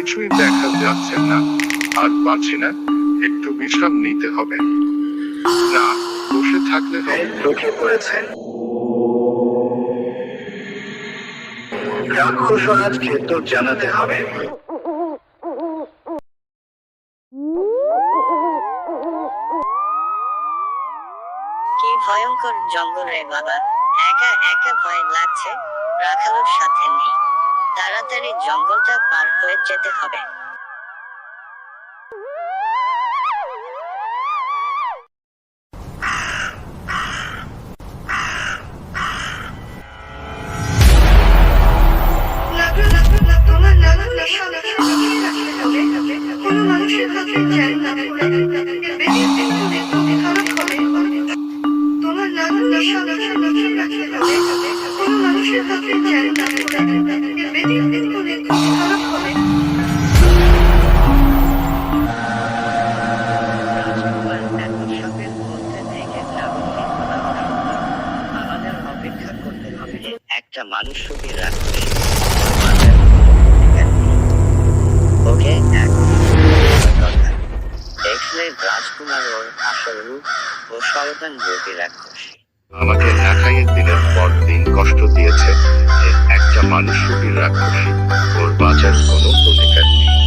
কিছুই দেখা যাচ্ছে না। আর পারছি না একটু বিশ্রাম নিতে হবে। না বসে থাকলে হবে। ঢুকে পড়েছেন রাক্ষস রাজকে তো জানাতে হবে। কি ভয়ঙ্কর জঙ্গল রে বাবা। একা একা ভয় লাগছে রাখালোর সাথে নেই। তাড়াতাড়ি জঙ্গলটা পার হয়ে যেতে হবে। রাজকুমার ওর আসল রূপ আমাকে একাই দিনের পর দিন কষ্ট দিয়েছে একটা মানুষ রূপী রাক্ষসী ওর বাঁচার কোনো অধিকার নেই।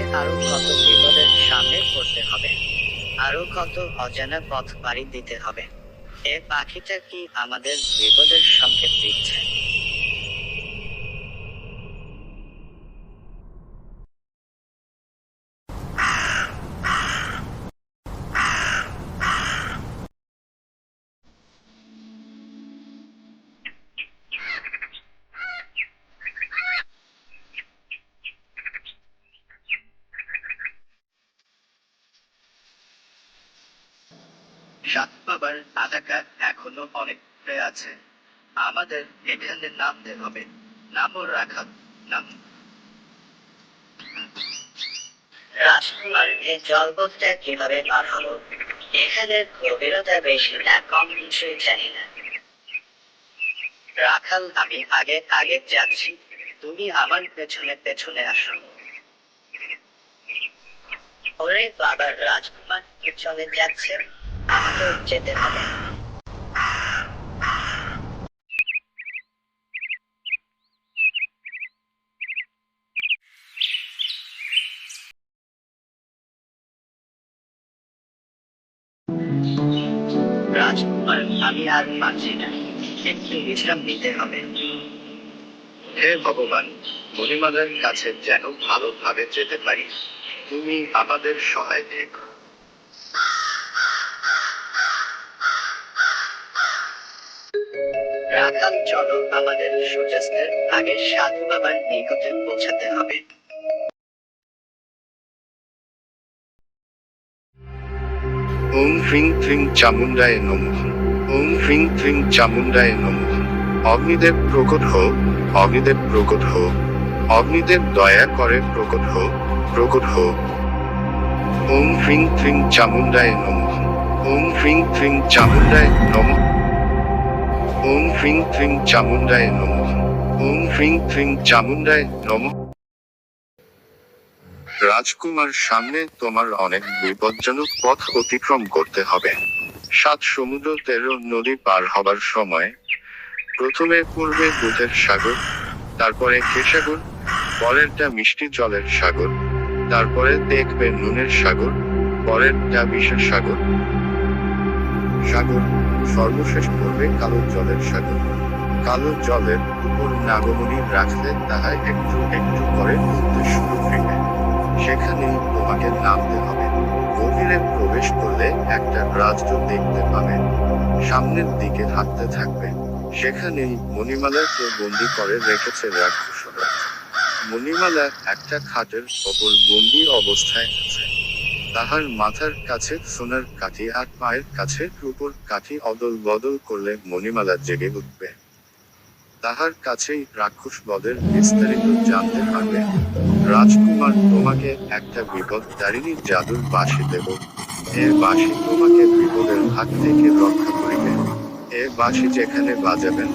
আমাদের যে আরও কত বিপদের সামনে পড়তে হবে। আরও কত অজানা পথ পাড়ি দিতে হবে। এ পাখিটা কি আমাদের বিপদের সংকেত দিচ্ছে? বাবার এখনও অনেক আছে। আমাদের এখানে নামতে হবে। নামও রাখা নাম। রাজকুমার এই জলপথটা কীভাবে পার হলো? গভীরতা বেশি না কম কিছুই জানি না। রাখাল আমি আগে আগে যাচ্ছি। তুমি আমার পেছনে পেছনে আসো। ওরে বাবার রাজকুমার পেছনে যাচ্ছে। আমাকে যেতে হবে। আমি আর পারছি না। একটু বিশ্রাম নিতে হবে। হে ভগবান মণিমালার কাছে যেন ভালোভাবে যেতে পারি তুমি আমাদের সহায় দেখো। রাখাল চলো আমাদের সূর্যাস্তের আগে সাধু বাবার নিকটে পৌঁছাতে হবে। ওম হ্রিং হ্রিং চামুন্ডায় নমঃ। ওম হ্রিং হ্রিং চামুন্ডায় নমঃ। অগ্নিদেব প্রকট হো অগ্নিদেব প্রকট হো অগ্নিদেব দয়া করে প্রকট হো প্রকট হো ওম হ্রিং হ্রিং চামুন্ডায় নমঃ। ওম হ্রিং হ্রিং চামুন্ডায় নমঃ। ওম হ্রিং হ্রিং চামুন্ডায় নমঃ। ওম হ্রিং হ্রিং চামুন্ডায় নমঃ। রাজকুমার সামনে তোমার অনেক বিপজ্জনক পথ অতিক্রম করতে হবে। সাত সমুদ্র তেরো নদী পার হবার সময় প্রথমে পূর্বে দুধের সাগর, তারপরে কেশাগর পরেরটা মিষ্টি জলের সাগর, তারপরে দেখবে নুনের সাগর, পরেরটা বিষের সাগর। সাগর সর্বশেষ পড়বে কালো জলের সাগর। কালো জলের উপর নাগমণি রাখলে তাহাই একটু একটু করে উঠতে শুরু করবে সেখানেই তোমাকে নামতে হবে। গভীরে প্রবেশ করলে একটা রাজ্য দেখতে পাবে। সামনের দিকে হাঁটতে থাকবে। সেখানেই মণিমালাকে বন্দি করে রেখেছে রাক্ষসরা। মণিমালা একটা খাটের ওপর বন্দি অবস্থায় আছে। তাহার মাথার কাছে সোনার কাঠি আর পায়ের কাছে রূপর কাঠি অদল বদল করলে মণিমালা জেগে উঠবে। তাহার কাছেই রাক্ষস বদের বিস্তারিত জানতে পারবে। রাজকুমার তোমাকে একটা বিপদ দারিণী জাদুর বাঁশি দেব। এ বাঁশি তোমাকে বিপদের হাত থেকে রক্ষা করিবে। এ বাঁশি যেখানে বাজাবেন,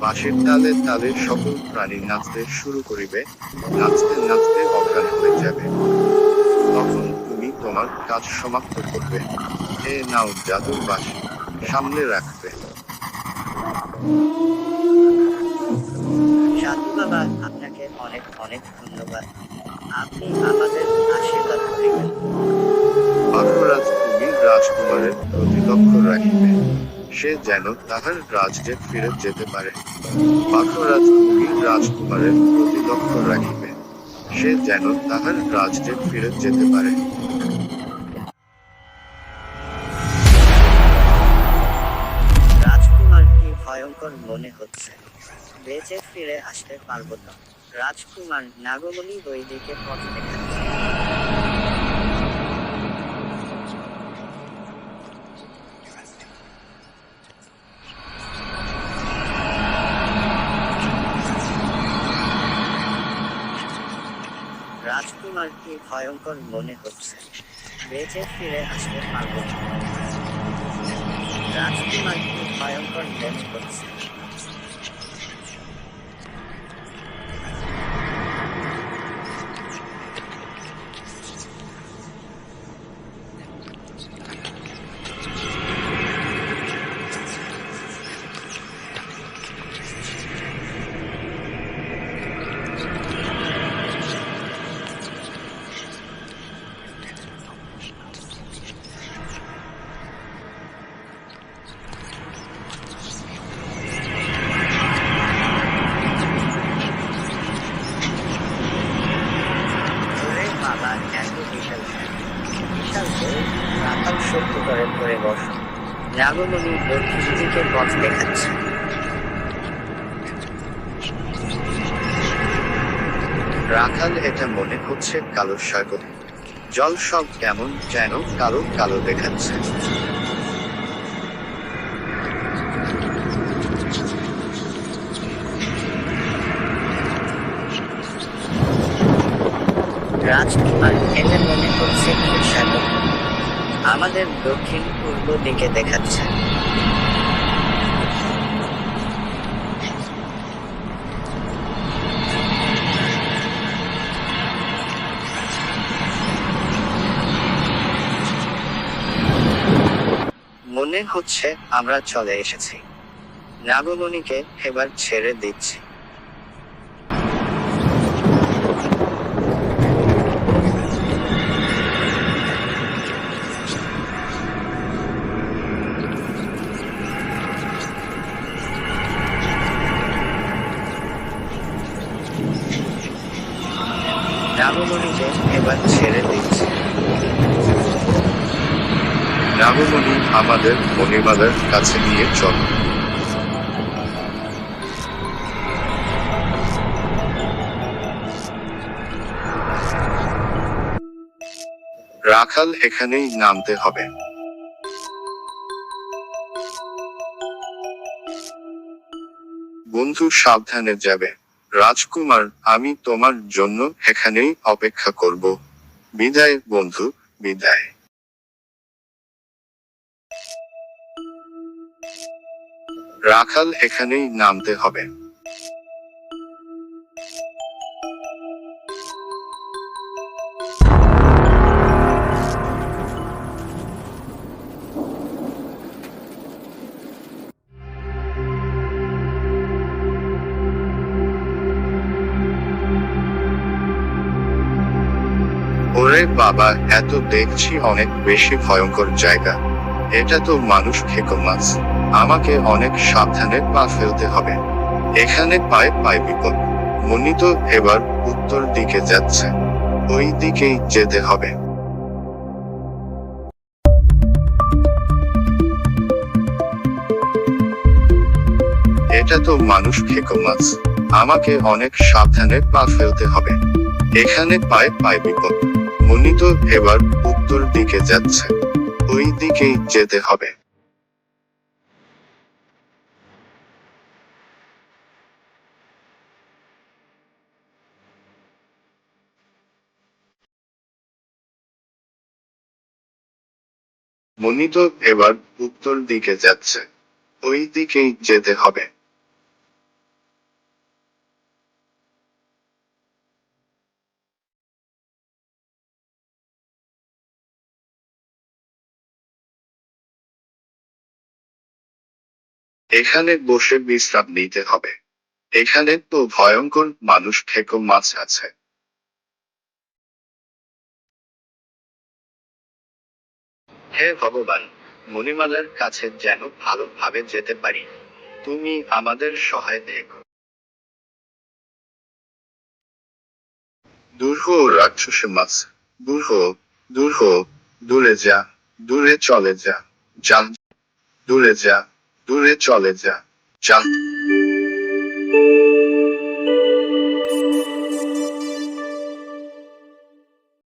বাঁশির তালে তালে সকল প্রাণী নাচতে শুরু করিবে। নাচতে নাচতে অজ্ঞান হয়ে যাবে। তখন তুমি তোমার কাজ সমাপ্ত করবে। এ নাও জাদুর বাঁশি সামনে রাখবে। সাধু বাবা আপনাকে অনেক অনেক ধন্যবাদ। আপনি আমাদের আশীর্বাদ করিবেন বাঘরাজ তুমি রাজকুমারের প্রতি লক্ষ্য রাখিবে। সে যেন তাহার রাজ্যে ফিরে যেতে পারে। বাঘরাজ তুমি রাজকুমারের প্রতি লক্ষ্য রাখিবে। সে যেন তাহার রাজ্যে ফিরে যেতে পারে। রাজকুমার কি ভয়ঙ্কর মনে হচ্ছে। বেঁচে ফিরে আসতে পারব না। রাজকুমার নাগমণি ওই দিকে পথ দেখাচ্ছে। রাজকুমার কি ভয়ঙ্কর মনে হচ্ছে? বেঁচে ফিরে আসতে পারব রাজকুমার কি ভয়ঙ্কর মনে হচ্ছে ওরে বাবা এত বিশাল ভ্যান। বিশাল বই রাখাল সত্যি করে পড়ে বস পথ দেখাচ্ছে। রাখাল এটা মনে হচ্ছে কালো সাগর। জল সব কেমন যেন কালো কালো দেখাচ্ছে। রাজকুমার এটা মনে হচ্ছে সাগর। আমাদের দক্ষিণ পূর্ব দিকে দেখাচ্ছে। মনে হচ্ছে আমরা চলে এসেছি। নাগমণিকে এবার ছেড়ে দিচ্ছি। নাগমণিকে এবার ছেড়ে দিচ্ছি নাগমণি আমাদের মণিমালার কাছে নিয়ে চল। রাখাল এখানেই নামতে হবে। বন্ধু সাবধানে যাবে। রাজকুমার আমি তোমার জন্য এখানেই অপেক্ষা করব। বিদায় বন্ধু বিদায়। রাখাল এখানেই নামতে হবে। ওরে বাবা, এত দেখছি অনেক বেশি ভয়ঙ্কর জায়গা। এটা তো মানুষ খেকো মাছ। আমাকে অনেক সাবধানে পা ফেলতে হবে। এখানে পায়ে পায়ে বিপদ। মনি তো এবার উত্তর দিকে যাচ্ছে। ওই দিকেই যেতে হবে। এটা তো মানুষ খেকো মাছ। আমাকে অনেক সাবধানে পা ফেলতে হবে। এখানে পায়ে পায়ে বিপদ। মনি তো এবার উত্তর দিকে যাচ্ছে। ওই দিকেই যেতে হবে। মনি তো এবার উত্তর দিকে যাচ্ছে। ওই দিকেই যেতে হবে। এখানে বসে বিশ্রাম নিতে হবে। এখানে তো ভয়ঙ্কর মানুষ খেকো মাছ আছে। হে ভগবান, মণিমালার কাছে যেন ভালোভাবে যেতে পারি। তুমি আমাদের সহায় দেখো। দূর হো রাক্ষস মাছ। দূর হো দূর হো দূরে যা, দূরে চলে যা। যা দূরে যা। দূরে চলে যা যা